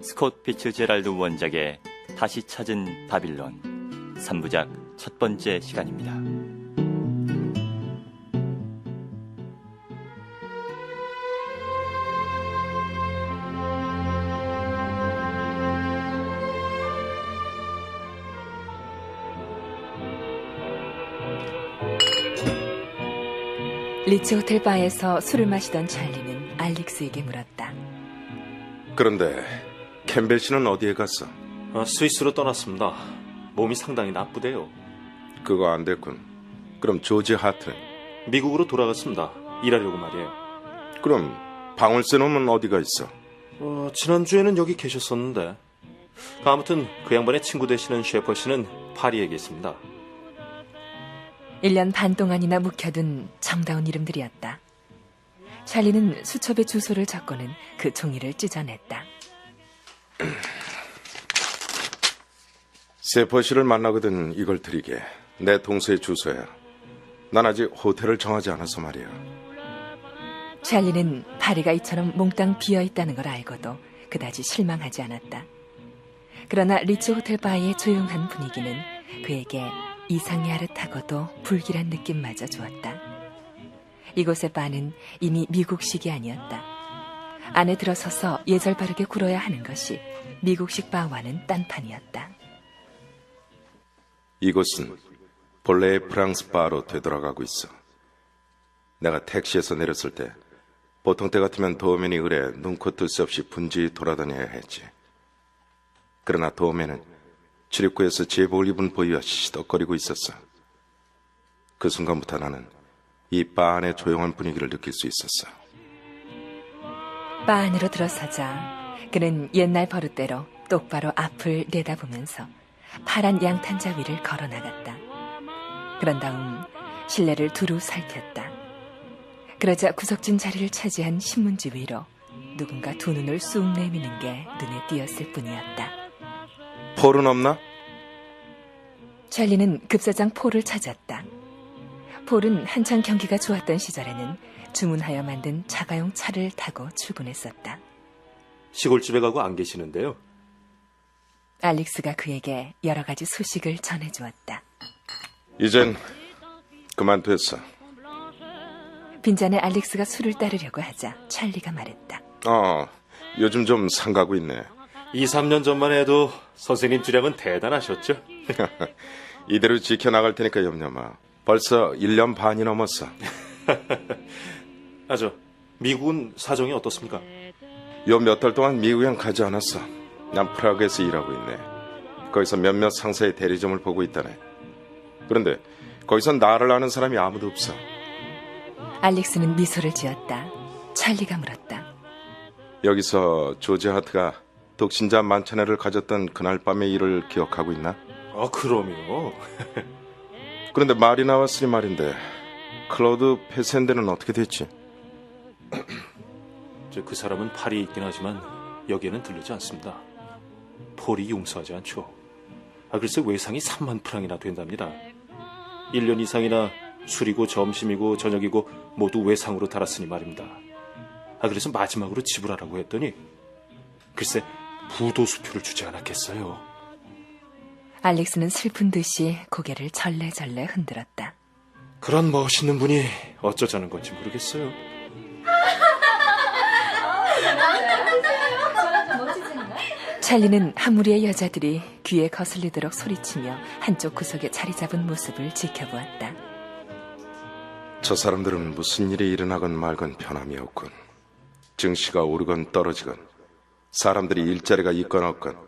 스콧 피츠 제랄드 원작의 다시 찾은 바빌론 3부작 첫 번째 시간입니다. 리츠 호텔 바에서 술을 마시던 찰리는 알릭스에게 물었다. 그런데 캠벨 씨는 어디에 갔어? 아, 스위스로 떠났습니다. 몸이 상당히 나쁘대요. 그거 안 됐군. 그럼 조지 하트는? 미국으로 돌아갔습니다. 일하려고 말이에요. 그럼 방울새 놈은 어디가 있어? 어, 지난주에는 여기 계셨었는데. 아무튼 그 양반의 친구 되시는 셰퍼 씨는 파리에 계십니다. 1년 반 동안이나 묵혀둔 정다운 이름들이었다. 찰리는 수첩에 주소를 적고는 그 종이를 찢어냈다. 세퍼 씨를 만나거든 이걸 드리게. 내 동서의 주소야. 난 아직 호텔을 정하지 않아서 말이야. 찰리는 파리가 이처럼 몽땅 비어 있다는 걸 알고도 그다지 실망하지 않았다. 그러나 리츠 호텔 바의 조용한 분위기는 그에게 이상이 아릇하고도 불길한 느낌마저 주었다. 이곳의 바는 이미 미국식이 아니었다. 안에 들어서서 예절 바르게 굴어야 하는 것이 미국식 바와는 딴판이었다. 이곳은 본래의 프랑스 바로 되돌아가고 있어. 내가 택시에서 내렸을 때 보통 때 같으면 도우맨이 의뢰 눈코 뜰 새 없이 분주히 돌아다녀야 했지. 그러나 도우맨은 출입구에서 제복을 입은 보이와 시시덕거리고 있었어. 그 순간부터 나는 이 바 안의 조용한 분위기를 느낄 수 있었어. 바 안으로 들어서자 그는 옛날 버릇대로 똑바로 앞을 내다보면서 파란 양탄자 위를 걸어 나갔다. 그런 다음 실내를 두루 살폈다. 그러자 구석진 자리를 차지한 신문지 위로 누군가 두 눈을 쑥 내미는 게 눈에 띄었을 뿐이었다. 폴은 없나? 찰리는 급사장 폴을 찾았다. 폴은 한창 경기가 좋았던 시절에는 주문하여 만든 자가용 차를 타고 출근했었다. 시골집에 가고 안 계시는데요. 알릭스가 그에게 여러 가지 소식을 전해주었다. 이젠 그만 됐어. 빈잔에 알릭스가 술을 따르려고 하자 찰리가 말했다. 어, 요즘 좀 상가고 있네. 2, 3년 전만 해도 선생님 주량은 대단하셨죠? 이대로 지켜나갈 테니까 염려 마. 벌써 1년 반이 넘었어. 아, 저, 미국은 사정이 어떻습니까? 요 몇 달 동안 미국엔 가지 않았어. 난 프라그에서 일하고 있네. 거기서 몇몇 상사의 대리점을 보고 있다네. 그런데 거기선 나를 아는 사람이 아무도 없어. 알릭스는 미소를 지었다. 찰리가 물었다. 여기서 조지 하트가 독신자 만찬회를 가졌던 그날 밤의 일을 기억하고 있나? 아, 그럼요. 그런데 말이 나왔으니 말인데 클로드 페센데는 어떻게 됐지? 저, 그 사람은 파리에 있긴 하지만 여기에는 들르지 않습니다. 폴이 용서하지 않죠. 아, 글쎄 외상이 3만 프랑이나 된답니다. 1년 이상이나 술이고 점심이고 저녁이고 모두 외상으로 달았으니 말입니다. 아, 그래서 마지막으로 지불하라고 했더니 글쎄 부도수표를 주지 않았겠어요. 알릭스는 슬픈 듯이 고개를 절레절레 흔들었다. 그런 멋있는 분이 어쩌자는 건지 모르겠어요. 찰리는 한 무리의 여자들이 귀에 거슬리도록 소리치며 한쪽 구석에 자리 잡은 모습을 지켜보았다. 저 사람들은 무슨 일이 일어나건 말건 변함이 없군. 증시가 오르건 떨어지건 사람들이 일자리가 있건 없건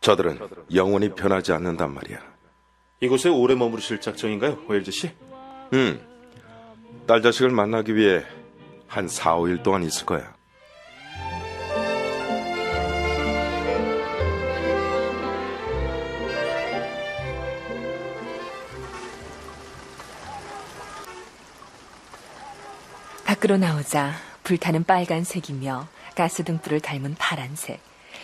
저들은 영원히 변하지 않는단 말이야. 이곳에 오래 머무르실 작정인가요, 웰즈 씨? 음, 딸 자식을 만나기 위해 한 4, 5일 동안 있을 거야. 밖으로 나오자 불타는 빨간색이며 가스등불을 닮은 파란색,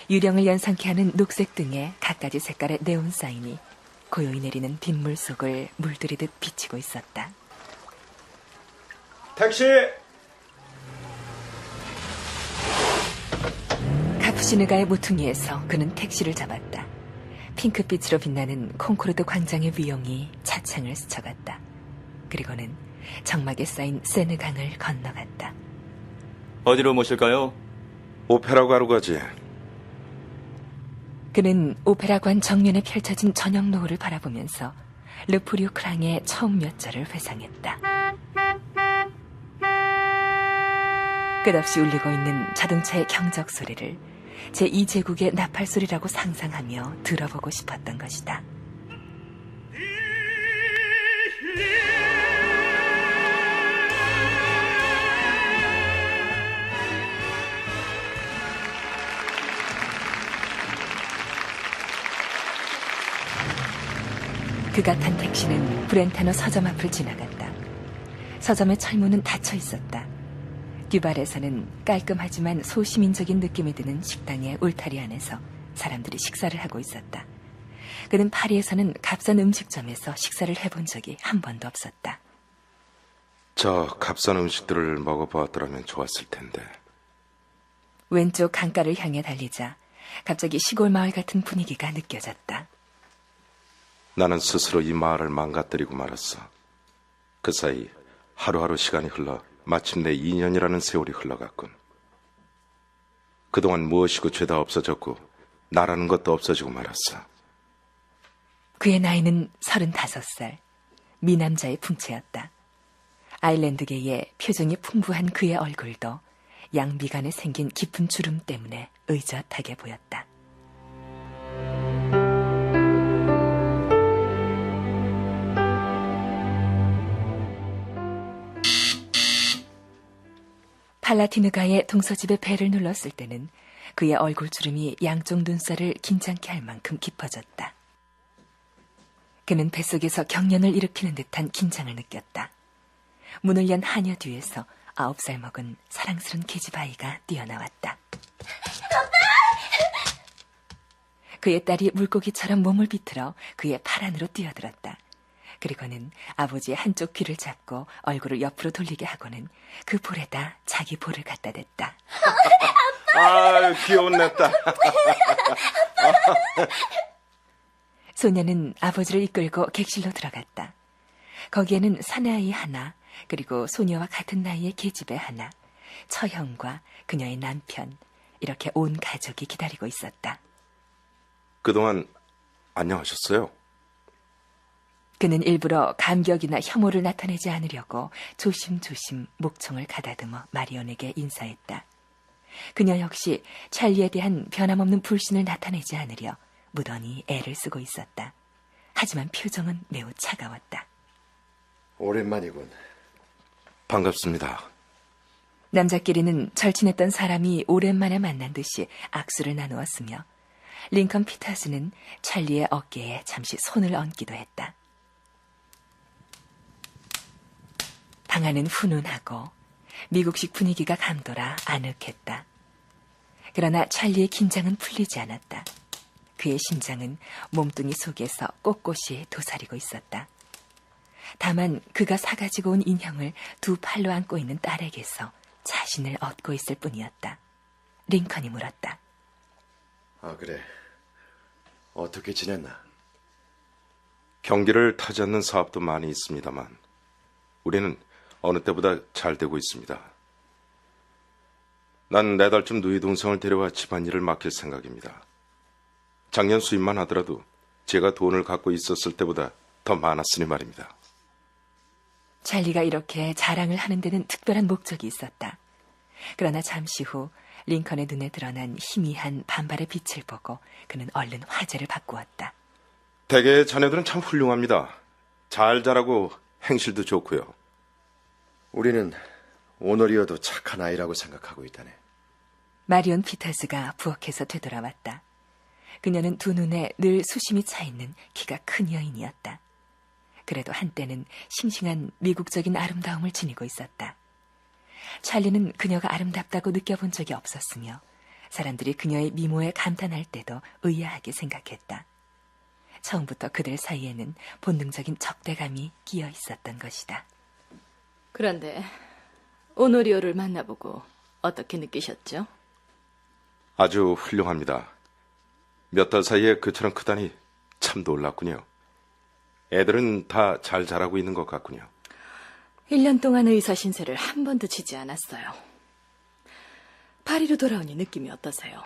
유령을 연상케 하는 녹색 등의 갖가지 색깔의 네온 사인이 고요히 내리는 빗물 속을 물들이듯 비치고 있었다. 택시! 시느가의 모퉁이에서 그는 택시를 잡았다. 핑크빛으로 빛나는 콩코르드 광장의 위용이 차창을 스쳐갔다. 그리고는 정막에 쌓인 세느강을 건너갔다. 어디로 모실까요? 오페라 가로 가지. 그는 오페라관 정면에 펼쳐진 저녁 노을을 바라보면서 르푸리오 크랑의 처음 몇 절을 회상했다. 끝없이 울리고 있는 자동차의 경적 소리를 제2제국의 나팔 소리라고 상상하며 들어보고 싶었던 것이다. 그가 탄 택시는 브렌타노 서점 앞을 지나갔다. 서점의 철문은 닫혀 있었다. 듀발에서는 깔끔하지만 소시민적인 느낌이 드는 식당의 울타리 안에서 사람들이 식사를 하고 있었다. 그는 파리에서는 값싼 음식점에서 식사를 해본 적이 한 번도 없었다. 저 값싼 음식들을 먹어보았더라면 좋았을 텐데. 왼쪽 강가를 향해 달리자 갑자기 시골 마을 같은 분위기가 느껴졌다. 나는 스스로 이 마을을 망가뜨리고 말았어. 그 사이 하루하루 시간이 흘러 마침내 2년이라는 세월이 흘러갔군. 그동안 무엇이고 죄다 없어졌고 나라는 것도 없어지고 말았어. 그의 나이는 35살, 미남자의 풍채였다. 아일랜드계의 표정이 풍부한 그의 얼굴도 양미간에 생긴 깊은 주름 때문에 의젓하게 보였다. 팔라티느가의 동서집의 배를 눌렀을 때는 그의 얼굴 주름이 양쪽 눈살을 긴장케 할 만큼 깊어졌다. 그는 뱃속에서 경련을 일으키는 듯한 긴장을 느꼈다. 문을 연 하녀 뒤에서 아홉 살 먹은 사랑스런 계집아이가 뛰어나왔다. 그의 딸이 물고기처럼 몸을 비틀어 그의 팔 안으로 뛰어들었다. 그리고는 아버지의 한쪽 귀를 잡고 얼굴을 옆으로 돌리게 하고는 그 볼에다 자기 볼을 갖다 댔다. 아, 귀여운 내 딸. 소녀는 아버지를 이끌고 객실로 들어갔다. 거기에는 사내아이 하나, 그리고 소녀와 같은 나이의 계집애 하나, 처형과 그녀의 남편, 이렇게 온 가족이 기다리고 있었다. 그동안 안녕하셨어요? 그는 일부러 감격이나 혐오를 나타내지 않으려고 조심조심 목청을 가다듬어 마리온에게 인사했다. 그녀 역시 찰리에 대한 변함없는 불신을 나타내지 않으려 무던히 애를 쓰고 있었다. 하지만 표정은 매우 차가웠다. 오랜만이군. 반갑습니다. 남자끼리는 절친했던 사람이 오랜만에 만난 듯이 악수를 나누었으며 링컨 피터스는 찰리의 어깨에 잠시 손을 얹기도 했다. 방안은 훈훈하고 미국식 분위기가 감돌아 아늑했다. 그러나 찰리의 긴장은 풀리지 않았다. 그의 심장은 몸뚱이 속에서 꼿꼿이 도사리고 있었다. 다만 그가 사가지고 온 인형을 두 팔로 안고 있는 딸에게서 자신을 얻고 있을 뿐이었다. 링컨이 물었다. 아, 그래. 어떻게 지냈나? 경기를 타지 않는 사업도 많이 있습니다만 우리는 어느 때보다 잘 되고 있습니다. 난 내달쯤 누이 동생을 데려와 집안일을 맡길 생각입니다. 작년 수입만 하더라도 제가 돈을 갖고 있었을 때보다 더 많았으니 말입니다. 찰리가 이렇게 자랑을 하는 데는 특별한 목적이 있었다. 그러나 잠시 후 링컨의 눈에 드러난 희미한 반발의 빛을 보고 그는 얼른 화제를 바꾸었다. 대개 자네들은 참 훌륭합니다. 잘 자라고 행실도 좋고요. 우리는 오늘이어도 착한 아이라고 생각하고 있다네. 마리온 피터스가 부엌에서 되돌아왔다. 그녀는 두 눈에 늘 수심이 차 있는 키가 큰 여인이었다. 그래도 한때는 싱싱한 미국적인 아름다움을 지니고 있었다. 찰리는 그녀가 아름답다고 느껴본 적이 없었으며 사람들이 그녀의 미모에 감탄할 때도 의아하게 생각했다. 처음부터 그들 사이에는 본능적인 적대감이 끼어 있었던 것이다. 그런데 오노리오를 만나보고 어떻게 느끼셨죠? 아주 훌륭합니다. 몇 달 사이에 그처럼 크다니 참 놀랍군요. 애들은 다 잘 자라고 있는 것 같군요. 1년 동안 의사 신세를 한 번도 지지 않았어요. 파리로 돌아오니 느낌이 어떠세요?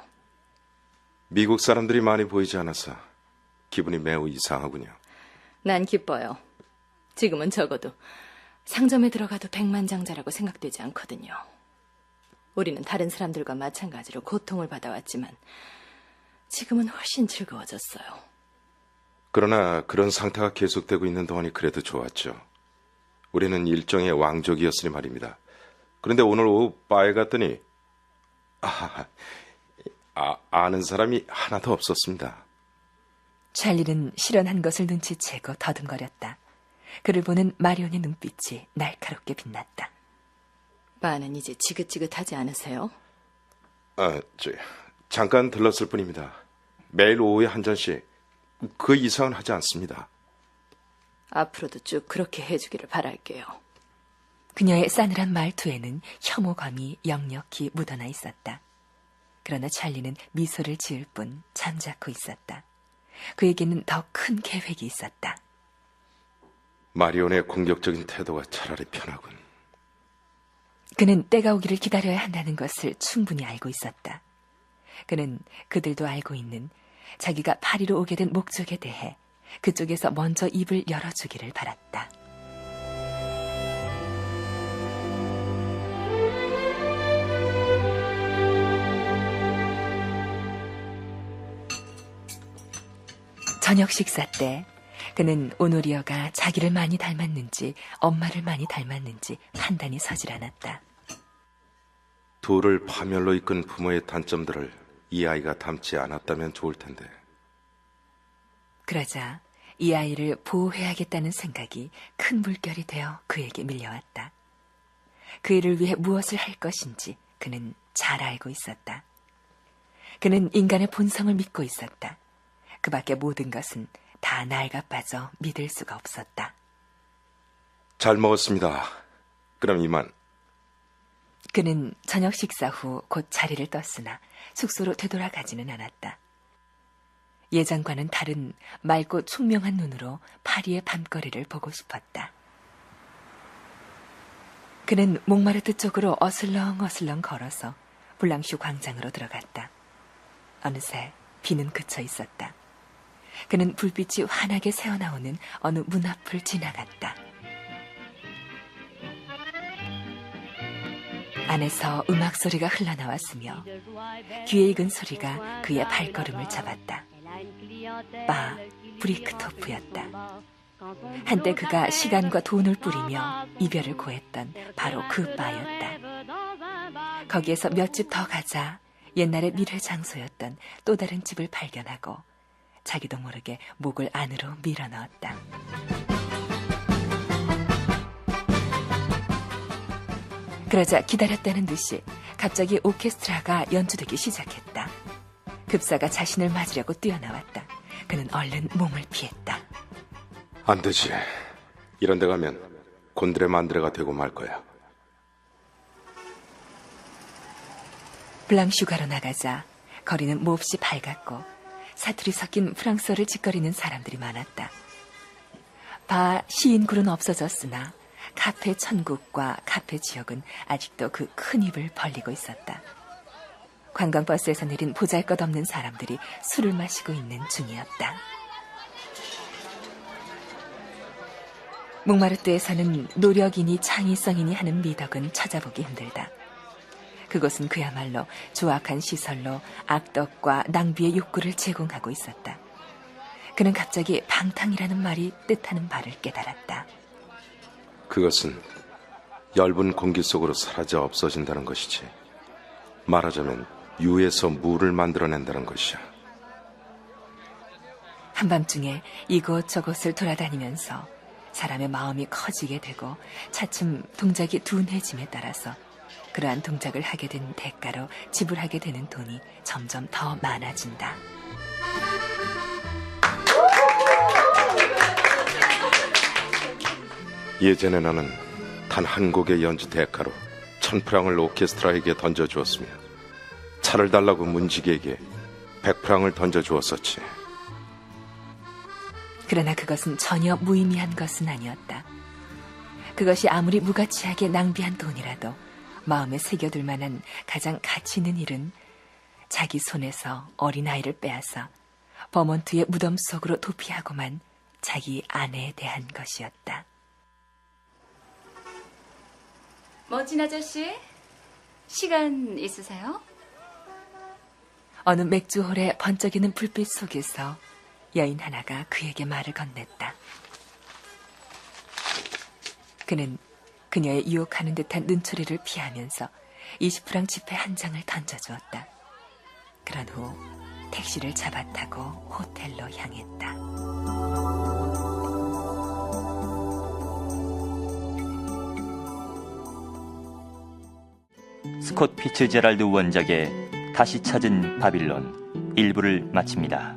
미국 사람들이 많이 보이지 않아서 기분이 매우 이상하군요. 난 기뻐요. 지금은 적어도 상점에 들어가도 백만장자라고 생각되지 않거든요. 우리는 다른 사람들과 마찬가지로 고통을 받아왔지만 지금은 훨씬 즐거워졌어요. 그러나 그런 상태가 계속되고 있는 동안이 그래도 좋았죠. 우리는 일종의 왕족이었으니 말입니다. 그런데 오늘 오후 바에 갔더니 아, 아, 아는 사람이 하나도 없었습니다. 찰리는 실현한 것을 눈치채고 더듬거렸다. 그를 보는 마리온의 눈빛이 날카롭게 빛났다. 바는 이제 지긋지긋하지 않으세요? 아, 저, 잠깐 들렀을 뿐입니다. 매일 오후에 한 잔씩 그 이상은 하지 않습니다. 앞으로도 쭉 그렇게 해주기를 바랄게요. 그녀의 싸늘한 말투에는 혐오감이 역력히 묻어나 있었다. 그러나 찰리는 미소를 지을 뿐 잠자코 있었다. 그에게는 더 큰 계획이 있었다. 마리온의 공격적인 태도가 차라리 편하군. 그는 때가 오기를 기다려야 한다는 것을 충분히 알고 있었다. 그는 그들도 알고 있는 자기가 파리로 오게 된 목적에 대해 그쪽에서 먼저 입을 열어주기를 바랐다. 저녁 식사 때 그는 오노리어가 자기를 많이 닮았는지 엄마를 많이 닮았는지 판단이 서질 않았다. 둘을 파멸로 이끈 부모의 단점들을 이 아이가 닮지 않았다면 좋을 텐데. 그러자 이 아이를 보호해야겠다는 생각이 큰 물결이 되어 그에게 밀려왔다. 그 일을 위해 무엇을 할 것인지 그는 잘 알고 있었다. 그는 인간의 본성을 믿고 있었다. 그 밖의 모든 것은 다 낡아 빠져 믿을 수가 없었다. 잘 먹었습니다. 그럼 이만. 그는 저녁 식사 후 곧 자리를 떴으나 숙소로 되돌아가지는 않았다. 예전과는 다른 맑고 총명한 눈으로 파리의 밤거리를 보고 싶었다. 그는 몽마르트 쪽으로 어슬렁 어슬렁 걸어서 블랑슈 광장으로 들어갔다. 어느새 비는 그쳐 있었다. 그는 불빛이 환하게 새어나오는 어느 문 앞을 지나갔다. 안에서 음악 소리가 흘러나왔으며 귀에 익은 소리가 그의 발걸음을 잡았다. 바 브리크토프였다. 한때 그가 시간과 돈을 뿌리며 이별을 고했던 바로 그 바였다. 거기에서 몇 집 더 가자 옛날의 미래 장소였던 또 다른 집을 발견하고 자기도 모르게 목을 안으로 밀어 넣었다. 그러자 기다렸다는 듯이 갑자기 오케스트라가 연주되기 시작했다. 급사가 자신을 맞으려고 뛰어나왔다. 그는 얼른 몸을 피했다. 안 되지. 이런 데 가면 곤드레 만드레가 되고 말 거야. 블랑슈가로 나가자 거리는 몹시 밝았고 사투리 섞인 프랑스어를 짓거리는 사람들이 많았다. 바 시인굴은 없어졌으나 카페 천국과 카페 지역은 아직도 그 큰 입을 벌리고 있었다. 관광버스에서 내린 보잘것없는 사람들이 술을 마시고 있는 중이었다. 몽마르트에서는 노력이니 창의성이니 하는 미덕은 찾아보기 힘들다. 그곳은 그야말로 조악한 시설로 악덕과 낭비의 욕구를 제공하고 있었다. 그는 갑자기 방탕이라는 말이 뜻하는 바를 깨달았다. 그것은 엷은 공기 속으로 사라져 없어진다는 것이지. 말하자면 유에서 물을 만들어낸다는 것이야. 한밤중에 이곳저곳을 돌아다니면서 사람의 마음이 커지게 되고 차츰 동작이 둔해짐에 따라서 그러한 동작을 하게 된 대가로 지불하게 되는 돈이 점점 더 많아진다. 예전에 나는 단 한 곡의 연주 대가로 천 프랑을 오케스트라에게 던져주었으며 차를 달라고 문지기에게 백프랑을 던져주었었지. 그러나 그것은 전혀 무의미한 것은 아니었다. 그것이 아무리 무가치하게 낭비한 돈이라도 마음에 새겨둘 만한 가장 가치 있는 일은 자기 손에서 어린아이를 빼앗아 버먼트의 무덤 속으로 도피하고만 자기 아내에 대한 것이었다. 멋진 아저씨, 시간 있으세요? 어느 맥주홀의 번쩍이는 불빛 속에서 여인 하나가 그에게 말을 건넸다. 그는 그녀의 유혹하는 듯한 눈초리를 피하면서 20프랑 지폐 한 장을 던져주었다. 그런 후 택시를 잡아 타고 호텔로 향했다. 스콧 피츠 제랄드 원작의 다시 찾은 바빌론 일부를 마칩니다.